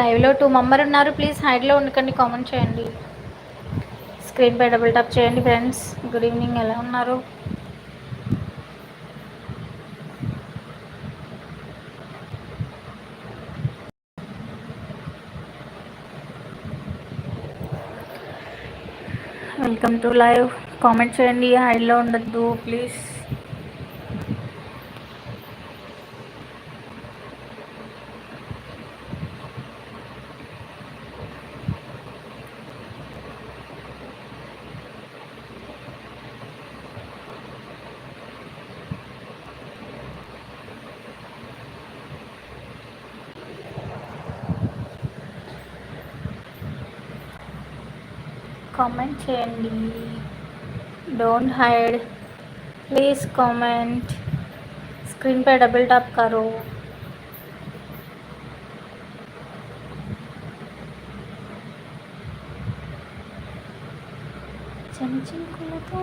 లైవ్లో two member ఉన్నారు. Please హైడ్లో ఉండకండి కామెంట్ చేయండి. స్క్రీన్పై డబుల్ టాప్ చేయండి ఫ్రెండ్స్. గుడ్ ఈవినింగ్ ఎలా ఉన్నారు? Welcome to live. కామెంట్ చేయండి హైడ్లో ఉండద్దు ప్లీజ్. కామెంట్ చేయండి don't hide please comment screen पे डबल टैप करो చంచుకులతో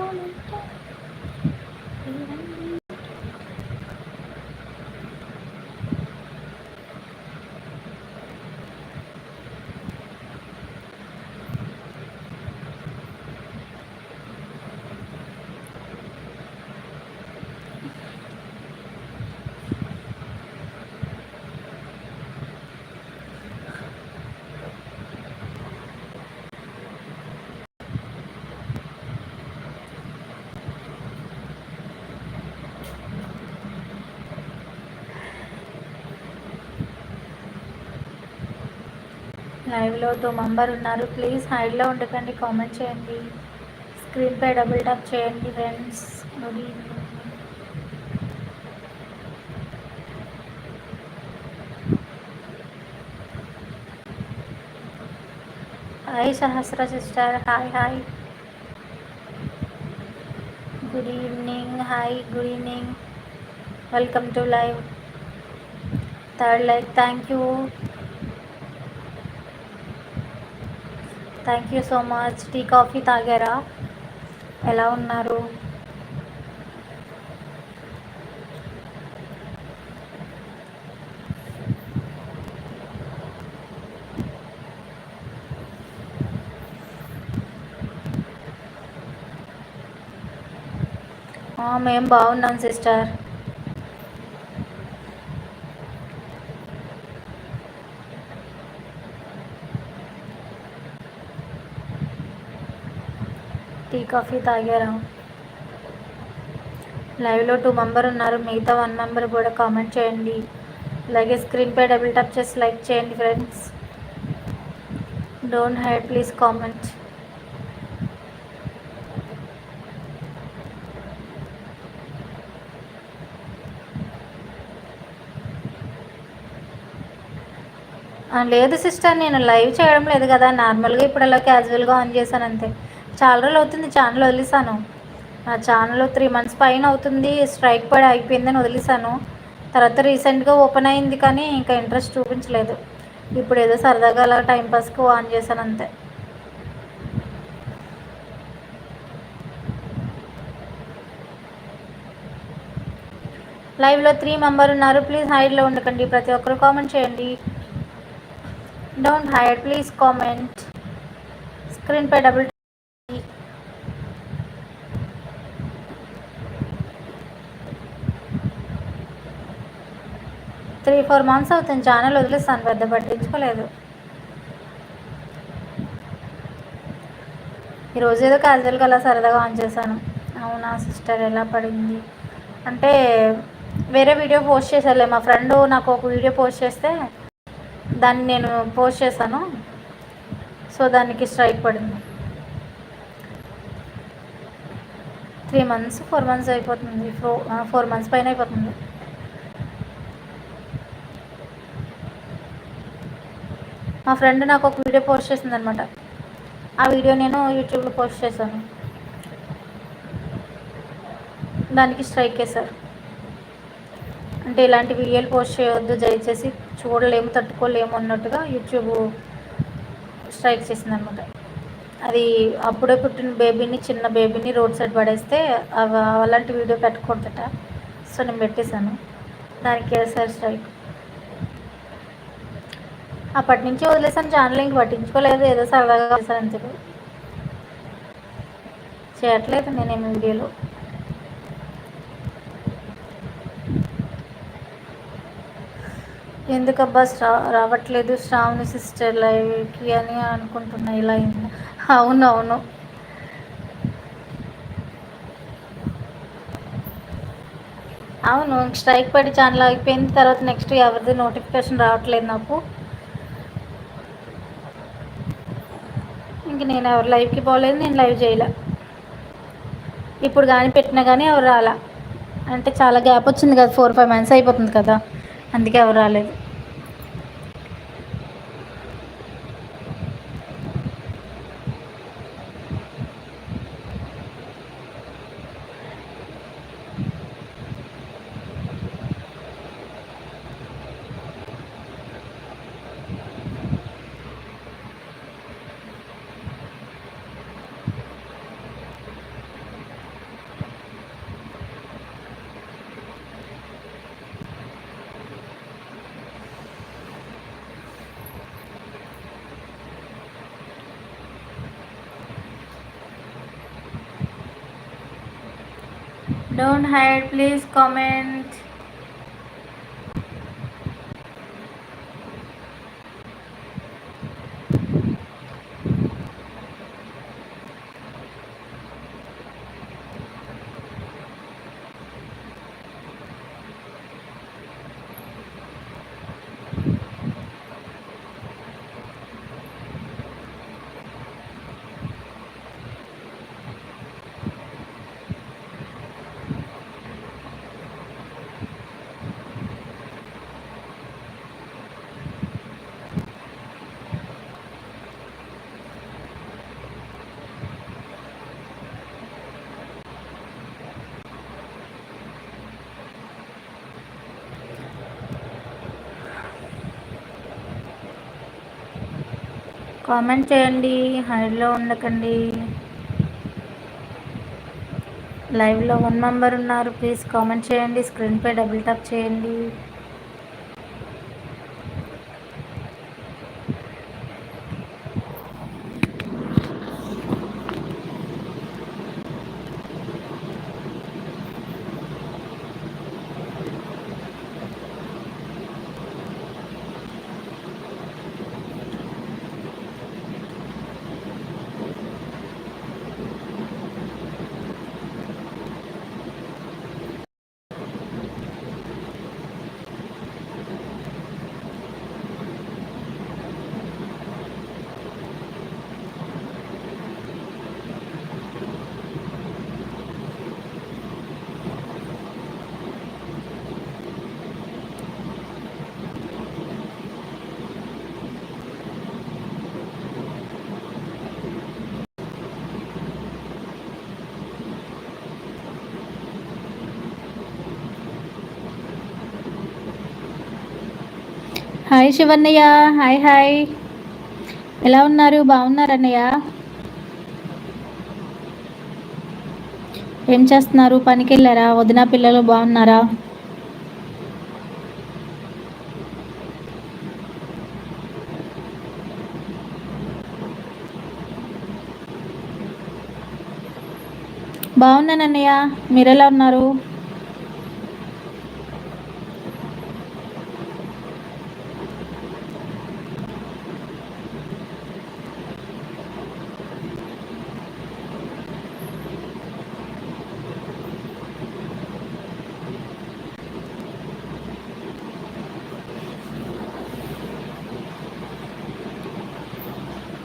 లైవ్లో టూ మెంబర్ ఉన్నారు. ప్లీజ్ హైడ్లో ఉండకండి కామెంట్ చేయండి. స్క్రీన్పై డబుల్ టాప్ చేయండి friends. Good evening. Hi Sahasra sister hi hi. Good evening hi good evening. Welcome to live. Third like thank you. Thank you so much tea coffee తాగారా? ఎలా ఉన్నారు? మేము బాగున్నాం సిస్టర్. టీ కాఫీ తాగారా? లైవ్లో two member ఉన్నారు. మిగతా one member కూడా కామెంట్ చేయండి. అలాగే స్క్రీన్పై డబుల్ టప్ చేసి లైక్ చేయండి friends. Don't hide please comment. లేదు సిస్టర్ నేను లైవ్ చేయడం లేదు కదా. నార్మల్గా ఇప్పుడు అలా క్యాజువల్గా ఆన్ చేశాను అంతే. చాలా రోజులు అవుతుంది ఛానల్ వదిలేసాను నా ఛానల్ త్రీ మంత్స్ పైన అవుతుంది స్ట్రైక్ పడి ఆగిపోయిందని వదిలేసాను తర్వాత రీసెంట్గా ఓపెన్ అయింది కానీ ఇంకా ఇంట్రెస్ట్ చూపించలేదు. ఇప్పుడు ఏదో సరదాగా అలా టైంపాస్కి ఆన్ చేశాను అంతే. లైవ్లో త్రీ మెంబర్ ఉన్నారు. ప్లీజ్ హైడ్లో ఉండకండి. ప్రతి ఒక్కరు కామెంట్ చేయండి. డోంట్ హైడ్ ప్లీజ్ కామెంట్ స్క్రీన్పై డబుల్ త్రీ ఫోర్ మంత్స్ అవుతుంది. ఛానల్ వదిలేస్తాను. పెద్ద పట్టించుకోలేదు. ఈరోజు ఏదో క్యాజువల్గా అలా సరదాగా ఆన్ చేశాను. అవునా సిస్టర్ ఎలా పడింది? అంటే వేరే వీడియో పోస్ట్ చేశారులే. మా ఫ్రెండ్ నాకు ఒక వీడియో పోస్ట్ చేస్తే దాన్ని నేను పోస్ట్ చేశాను. సో దానికి స్ట్రైక్ పడింది. త్రీ మంత్స్ ఫోర్ మంత్స్ అయిపోతుంది. ఫోర్ ఫోర్ మంత్స్ పైన అయిపోతుంది. మా ఫ్రెండ్ నాకు ఒక వీడియో పోస్ట్ చేసింది అనమాట ఆ వీడియో నేను యూట్యూబ్లో పోస్ట్ చేశాను. దానికి స్ట్రైక్ వేశారు అంటే ఇలాంటి వీడియోలు పోస్ట్ చేయొద్దు దయచేసి చూడలేము తట్టుకోలేము అన్నట్టుగా యూట్యూబ్ స్ట్రైక్ చేసింది అనమాట అది అప్పుడే పుట్టిన బేబీని చిన్న బేబీని రోడ్ సైడ్ పడేస్తే అలాంటి వీడియో పెట్టకూడదట. సో నేను పెట్టేశాను. దానికి వేసారు స్ట్రైక్? అప్పటి నుంచి వదిలేసాను ఛానల్ ఇంక పట్టించుకోలేదు. ఏదో సరదాగా వసాను అంతే చేయట్లేదు నేనేమి వీడియోలు ఎందుకబ్బా స్రా రావట్లేదు శ్రావణి సిస్టర్ లైవ్కి అని అనుకుంటున్నా. ఇలా అవునవును. అవును స్ట్రైక్ పడి ఛానల్ ఆగిపోయిన తర్వాత నెక్స్ట్ ఎవరిది నోటిఫికేషన్ రావట్లేదు నాకు. ఇంక నేను ఎవరు లైవ్కి పోలేదు నేను లైవ్ చేయలే. ఇప్పుడు కానీ పెట్టినా కానీ ఎవరు రాలా. అంటే చాలా గ్యాప్ వచ్చింది కదా ఫోర్ ఫైవ్ మంత్స్ అయిపోతుంది కదా అందుకే ఎవరు రాలేదు. Don't hide, please comment. Comment చేయండి హైడ్లో ఉండకండి. లైవ్లో వన్ మెంబర్ ఉన్నారు ప్లీజ్ కామెంట్ చేయండి స్క్రీన్పై డబుల్ టాప్ చేయండి. హాయ్ శివన్నయ్య. Hi hi. ఎలా ఉన్నారు? బాగున్నారన్నయ్య? ఏం చేస్తున్నారు? పనికి వెళ్ళారా వదిన పిల్లలు బాగున్నారా? బాగున్నాను అన్నయ్య మీరు ఎలా ఉన్నారు?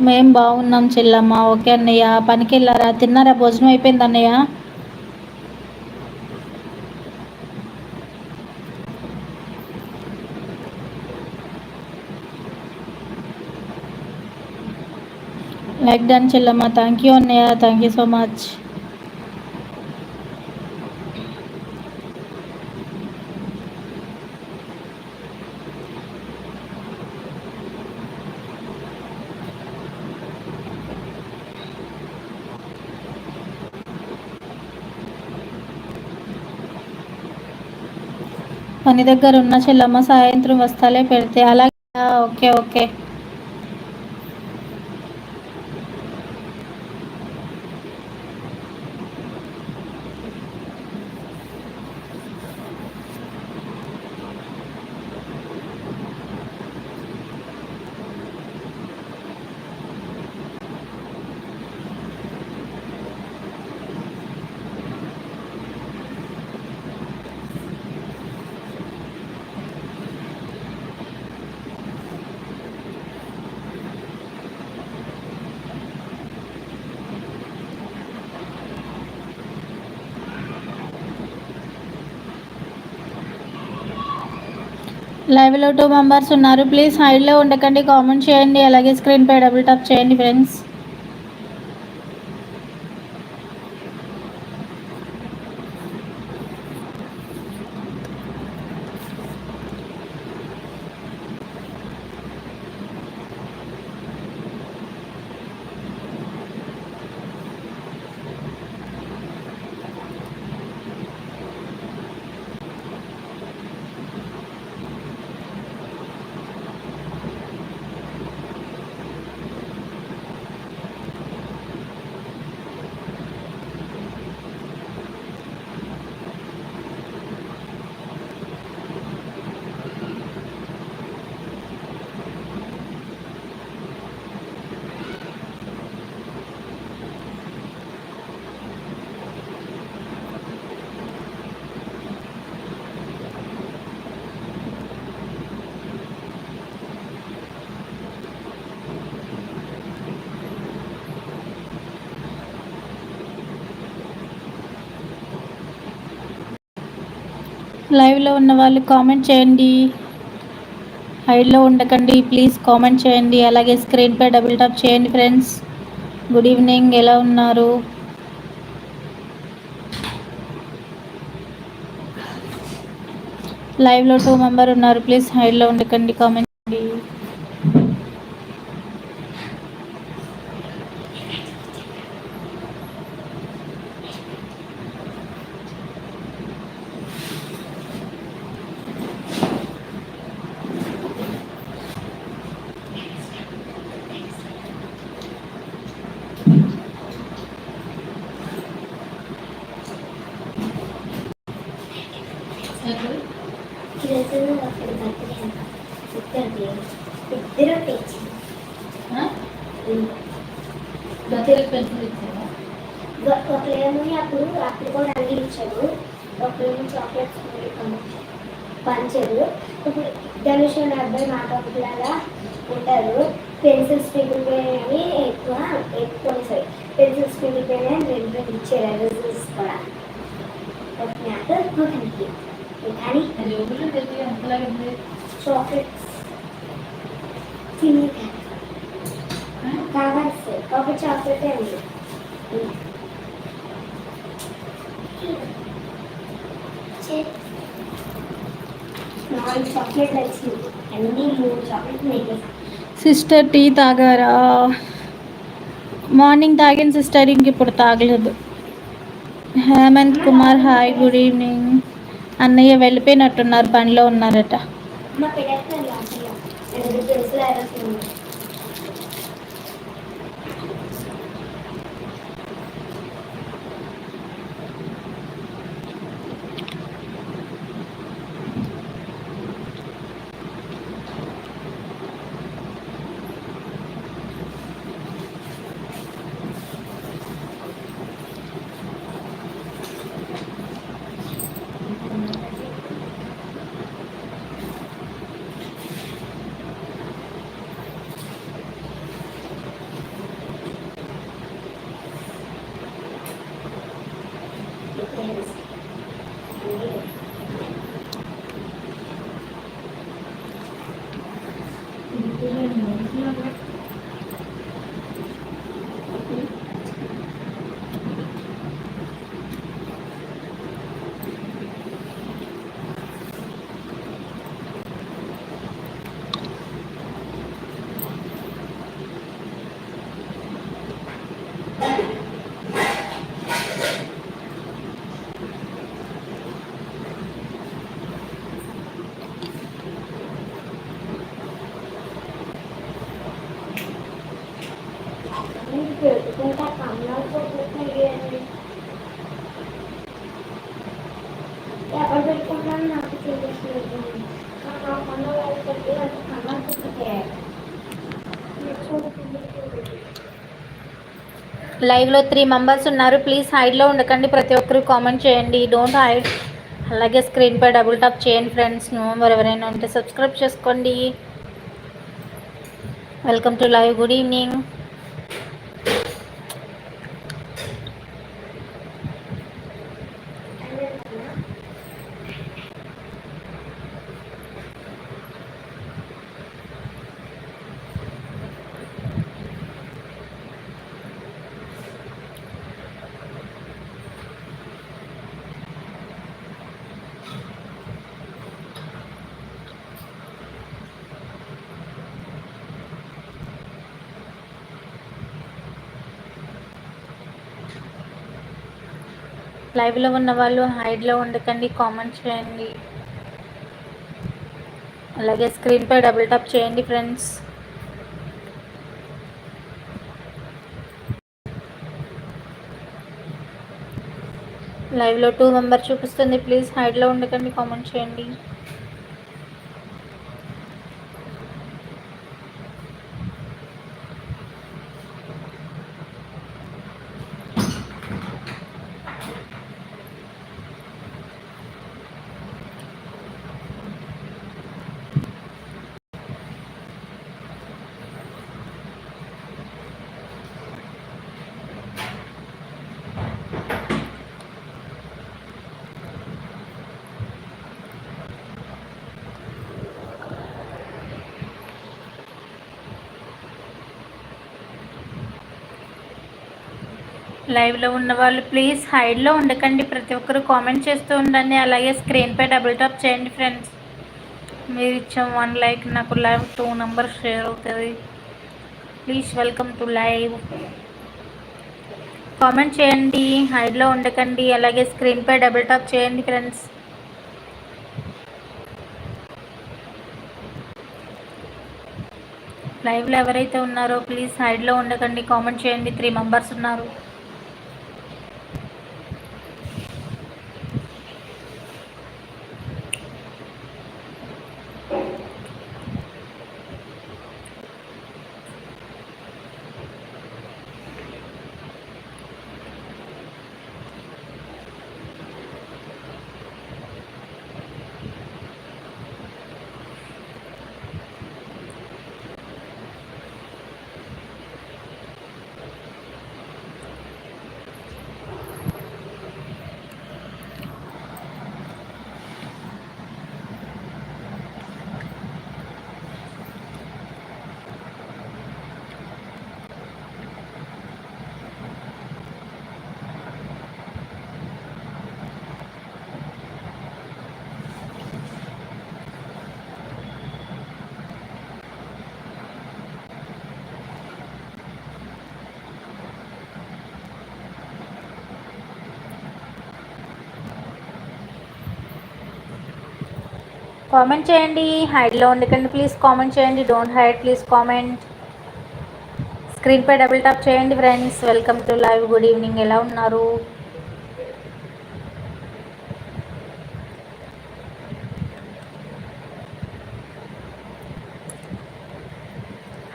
మేం బాగున్నాం చెల్లమ్మ. ఓకే అన్నయ్య. పనికి వెళ్ళారా తిన్నారా? భోజనం అయిపోయింది అన్నయ్య? లైక్ డన్ చెల్లమ్మ. థ్యాంక్ యూ అన్నయ్య. థ్యాంక్ యూ సో మచ్ దగ్గర ఉన్న చెల్లమ్మ సాయంత్రం వస్తాలే పెడితే. అలాగే ఓకే ఓకే. లైవ్లో టూ మెంబర్స్ ఉన్నారు. ప్లీజ్ హైడ్లో ఉండకండి. కామెంట్ చేయండి. అలాగే స్క్రీన్పై డబుల్ టాప్ చేయండి ఫ్రెండ్స్ లైవ్లో ఉన్న వాళ్ళు కామెంట్ చేయండి. హైడ్లో ఉండకండి ప్లీజ్ కామెంట్ చేయండి. అలాగే స్క్రీన్పై డబుల్ టాప్ చేయండి ఫ్రెండ్స్ గుడ్ ఈవినింగ్ ఎలా ఉన్నారు? లైవ్లో టూ మెంబర్ ఉన్నారు ప్లీజ్ హైడ్లో ఉండకండి కామెంట్ ఇద్దరిది ఇద్దరు తెచ్చి ఒకరేమో అప్పుడు అప్పుడు కూడా అన్ని ఇచ్చాడు ఒకరేమో చాక్లెట్స్ పంచాడు ఇప్పుడు ధనుష్ అనే అబ్బాయి మా లాగా ఉంటారు పెన్సిల్స్ మిగిలిపోయినవి ఎక్కువ ఎక్కువ సారీ పెన్సిల్స్ మిగిలిపోయినాయి రెండు రెండు ఇచ్చారు రిజల్ట్స్ కూడా ఒక మ్యాప్ ఒక నిధి కానీ చాక్లెట్స్ కావాల్సి ఒక చాక్లెట్ ఉంది. నాలుగు చాక్లెట్లు వచ్చింది. అన్ని మూడు చాక్లెట్లు నెగ్గేసి సిస్టర్ టీ తాగారా? మార్నింగ్ తాగిన సిస్టర్ ఇంక ఇప్పుడు తాగలేదు. Hemanth Kumar hi good evening అన్నయ్య వెళ్ళిపోయినట్టున్నారు పనిలో ఉన్నారట. మా పిల్లలు లాస్ట్లో లైవ్లో త్రీ మెంబర్స్ ఉన్నారు. ప్లీజ్ హైడ్లో ఉండకండి. ప్రతి ఒక్కరు కామెంట్ చేయండి. డోంట్ హైడ్ అలాగే స్క్రీన్పై డబుల్ టాప్ చేయండి ఫ్రెండ్స్ మరి ఎవరైనా ఉంటే సబ్స్క్రైబ్ చేసుకోండి. Welcome to live good evening లైవ్లో ఉన్న వాళ్ళు హైడ్లో ఉండకండి కామెంట్ చేయండి. అలాగే స్క్రీన్పై డబుల్ టాప్ చేయండి ఫ్రెండ్స్ లైవ్లో టూ మెంబర్ చూపిస్తుంది ప్లీజ్ హైడ్లో ఉండకండి కామెంట్ చేయండి. లైవ్లో ఉన్న వాళ్ళు ప్లీజ్ హైడ్లో ఉండకండి. ప్రతి ఒక్కరు కామెంట్ చేస్తూ ఉండండి. అలాగే స్క్రీన్పై డబుల్ టాప్ చేయండి ఫ్రెండ్స్ మీరు ఇచ్చిన వన్ లైక్ నాకు లైవ్ టూ నెంబర్ షేర్ అవుతుంది. Please welcome to live comment చేయండి హైడ్లో ఉండకండి. అలాగే స్క్రీన్పై డబుల్ టాప్ చేయండి ఫ్రెండ్స్ లైవ్లో ఎవరైతే ఉన్నారో ప్లీజ్ హైడ్లో ఉండకండి. కామెంట్ చేయండి. త్రీ మెంబర్స్ ఉన్నారు. కామెంట్ చేయండి. హైడ్లో ఉండకండి. ప్లీజ్ కామెంట్ చేయండి. డోంట్ హైడ్ ప్లీజ్ కామెంట్ స్క్రీన్పై డబుల్ టాప్ చేయండి friends welcome to live good evening ఎలా ఉన్నారు?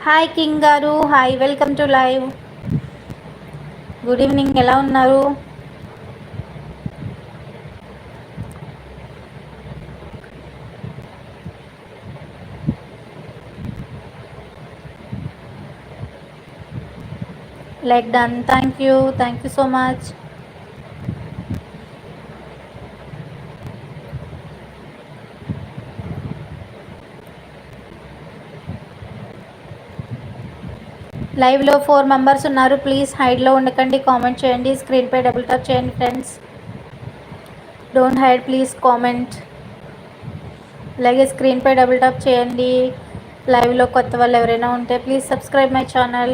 హాయ్ కింగ్ గారు hi welcome to live good evening ఎలా ఉన్నారు? Like done. Thank you thank you so much లైవ్లో ఫోర్ మెంబర్స్ ఉన్నారు. ప్లీజ్ హైడ్లో ఉండకండి. కామెంట్ చేయండి. స్క్రీన్పై డబుల్ టాప్ చేయండి friends don't hide please comment అలాగే స్క్రీన్పై డబుల్ టాప్ చేయండి. లైవ్లో కొత్త వాళ్ళు ఎవరైనా ఉంటే please subscribe my channel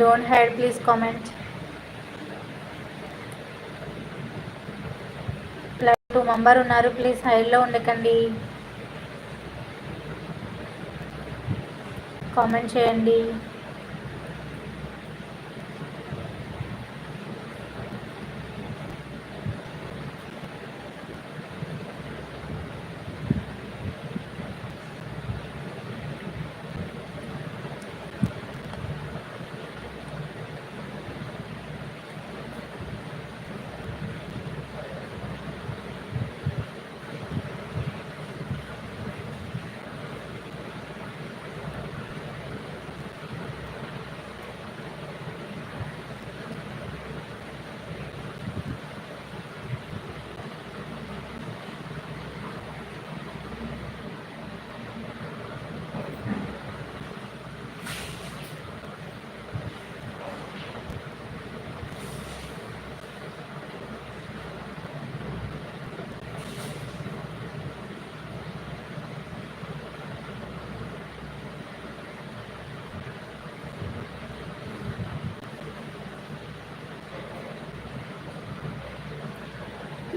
don't hide please comment two member ఉన్నారు ప్లీజ్ హైడ్లో ఉండకండి. కామెంట్ చేయండి.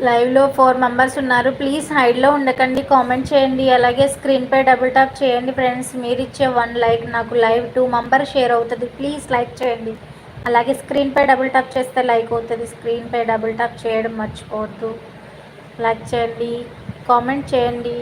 లైవ్లో ఫోర్ మెంబర్స్ ఉన్నారు. ప్లీజ్ హైడ్లో ఉండకండి. కామెంట్ చేయండి. అలాగే స్క్రీన్పై డబుల్ ట్యాప్ చేయండి ఫ్రెండ్స్ మీరు ఇచ్చే వన్ లైక్ నాకు లైవ్ టూ మెంబర్ షేర్ అవుతుంది. ప్లీజ్ లైక్ చేయండి. అలాగే స్క్రీన్పై డబుల్ ట్యాప్ చేస్తే లైక్ అవుతుంది. స్క్రీన్పై డబుల్ ట్యాప్ చేయడం మర్చిపోవద్దు. లైక్ చేయండి. కామెంట్ చేయండి.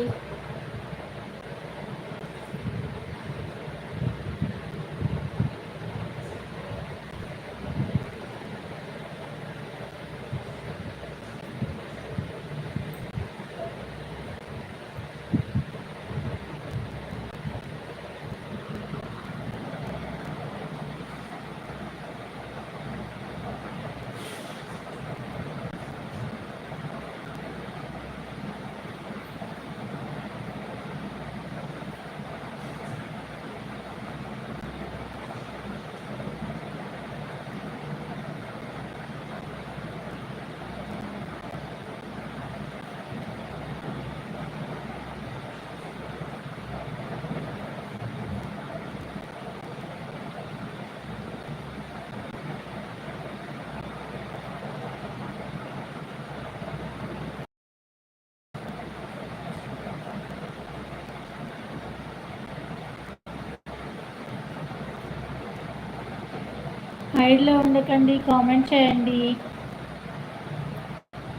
సైడ్లో ఉండకండి కామెంట్ చేయండి.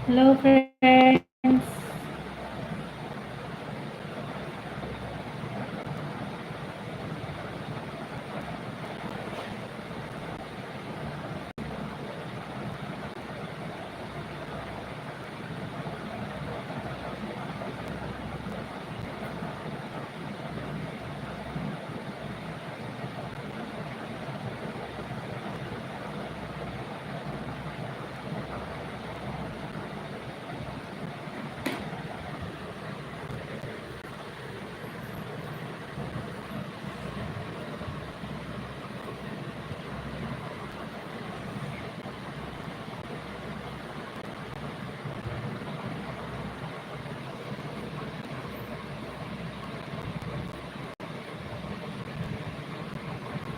Hello friend